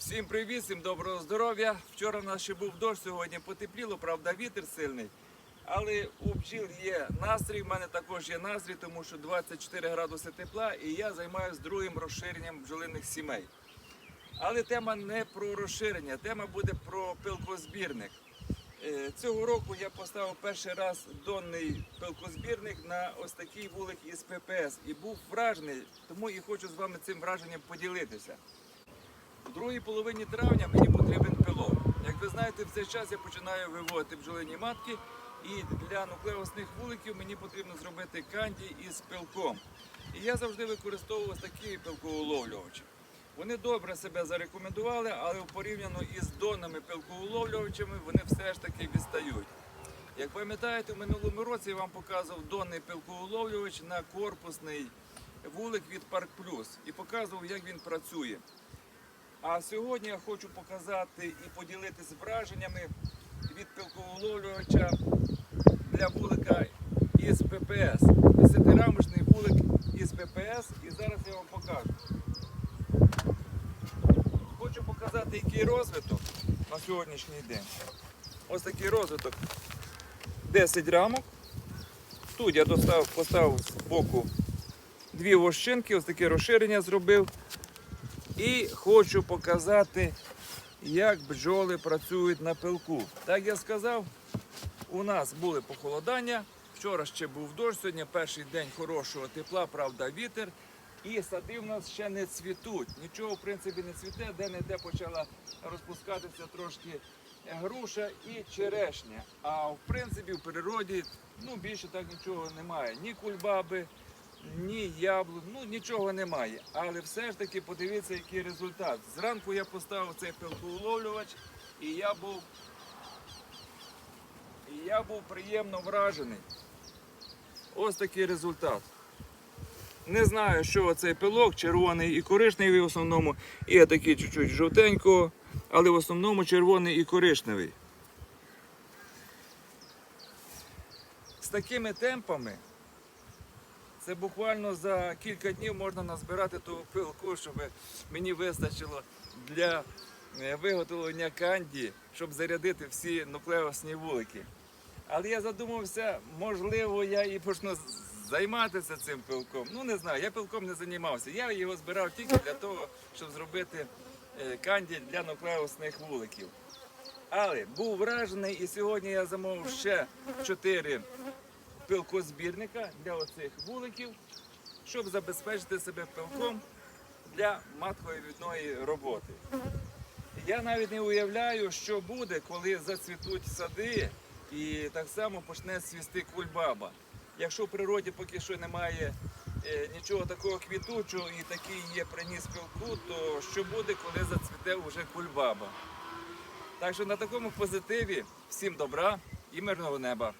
Всім привіт, всім доброго здоров'я. Вчора в нас ще був дощ, сьогодні потепліло, правда, вітер сильний. Але у бджіл є настрій, в мене також є настрій, тому що 24 градуси тепла і я займаюся другим розширенням бджолиних сімей. Але тема не про розширення, тема буде про пилкозбірник. Е, Цього року я поставив перший раз донний пилкозбірник на ось такий вулик із ППС і був вражений, тому і хочу з вами цим враженням поділитися. У другій половині травня мені потрібен пилок. Як ви знаєте, в цей час я починаю виводити бджолині матки, і для нуклеусних вуликів мені потрібно зробити канді із пилком. І я завжди використовував такі пилкоуловлювачі. Вони добре себе зарекомендували, але порівняно із донними пилкоуловлювачами вони все ж таки відстають. Як пам'ятаєте, в минулому році я вам показував донний пилкоуловлювач на корпусний вулик від Парк Плюс і показував, як він працює. А сьогодні я хочу показати і поділитися враженнями від пилковоловлювача для вулика із ППС. Десятирамочний вулик із ППС і зараз я вам покажу. Хочу показати, який розвиток на сьогоднішній день. Ось такий розвиток 10 рамок. Тут я поставив з боку дві вощинки, ось таке розширення зробив. І хочу показати, як бджоли працюють на пилку. Так я сказав, у нас були похолодання. Вчора ще був дощ, сьогодні перший день хорошого тепла, правда, вітер. І сади в нас ще не цвітуть. Нічого, в принципі, не цвіте, де-не-де почала розпускатися трошки груша і черешня. А в принципі в природі ну, більше так нічого немає. Ні кульбаби, ні яблук, ну нічого немає. Але все ж таки подивіться, який результат. Зранку я поставив цей пилкоуловлювач і я був, і я був приємно вражений. Ось такий результат. Не знаю, що цей пилок, червоний і коричневий в основному, і такий чуть-чуть жовтенького, але в основному червоний і коричневий. З такими темпами це буквально за кілька днів можна назбирати ту пилку, щоб мені вистачило для е, виготовлення канді, щоб зарядити всі нуклеосні вулики. Але я задумався, можливо, я і почну займатися цим пилком. Ну не знаю, я пилком не займався. Я його збирав тільки для того, щоб зробити е, канді для нуклеосних вуликів. Але був вражений, і сьогодні я замовив ще чотири пилкозбірника для оцих вуликів, щоб забезпечити себе пилком для матковідної роботи. Я навіть не уявляю, що буде, коли зацвітуть сади і так само почне свісти кульбаба. Якщо в природі поки що немає е, нічого такого квітучого і такий є приніс пилку, то що буде, коли зацвіте вже кульбаба? Так що на такому позитиві всім добра і мирного неба.